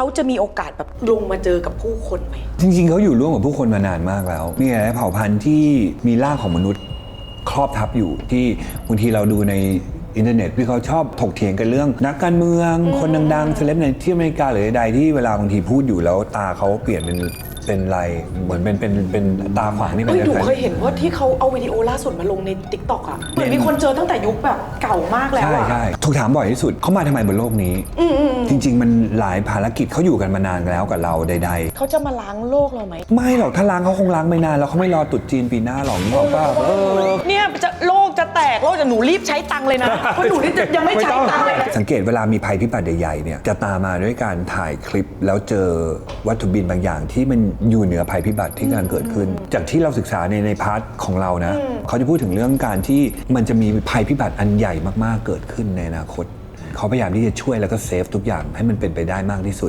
เขาจะมีโอกาสแบบลงมาเจอกับผู้คนไหม จริงๆ เขาอยู่ร่วมกับผู้คนมานานมากแล้ว มีหลายเผ่าพันธุ์ที่มีรากของมนุษย์ครอบทับอยู่ที่บางทีเราดูใน อินเทอร์เน็ตที่เขาชอบถกเถียงกันเรื่อง นักการเมือง คนดังๆเซเลบในที่อเมริกาหรือใดๆที่เวลาบางทีพูดอยู่แล้วตาเขาเปลี่ยนเป็นเป็นอะไรเหมือนเป็นเป็นเป็นตาขวางนี่มันเฮ้ยหนูคล้ายๆเคยเห็นว่าที่เขาเอาวิดีโอล่าสุดมาลงในติ๊กต็อกอะเหมือนมีคนเจอตั้งแต่ยุคแบบเก่ามากแล้วใช่อะใช่ถูกถามบ่อยที่สุดเขามาทำไมบนโลกนี้ จริง ๆ มันหลายภารกิจเขาอยู่กันมานานแล้วกับเราใด ๆ เขาจะมาล้างโลกเราไหม ไม่หรอกถ้าล้างเขาคงล้างไม่นานแล้วเขาไม่รอตรุดจีนปีหน้าหรอกนึกออกป่ะเออเนี่ยจะโล กจะแตกโลกจะหนูรีบใช้ตังค์เลยนะเพราะหนูนี่จะยังไม่ใช้ตังค์เลยนะสังเกตเวลามีภัยพิบัติใหญ่ๆเนี่ยจะตามมาด้วยการถ่ายคลิปแล้วเจอวัตถุบินบางอย่างที่มันอยู่เหนือภัยพิบัติที่กำลังเกิดขึ้น จากที่เราศึกษาในในพาร์ทของเรานะเขาจะพูดถึงเรื่องการที่มันจะมีภัยพิบัติอันใหญ่มากๆเกิดขึ้นในอนาคต เขาพยายามที่จะช่วยแล้วก็เซฟทุกอย่างให้มันเป็นไปได้มากที่สุด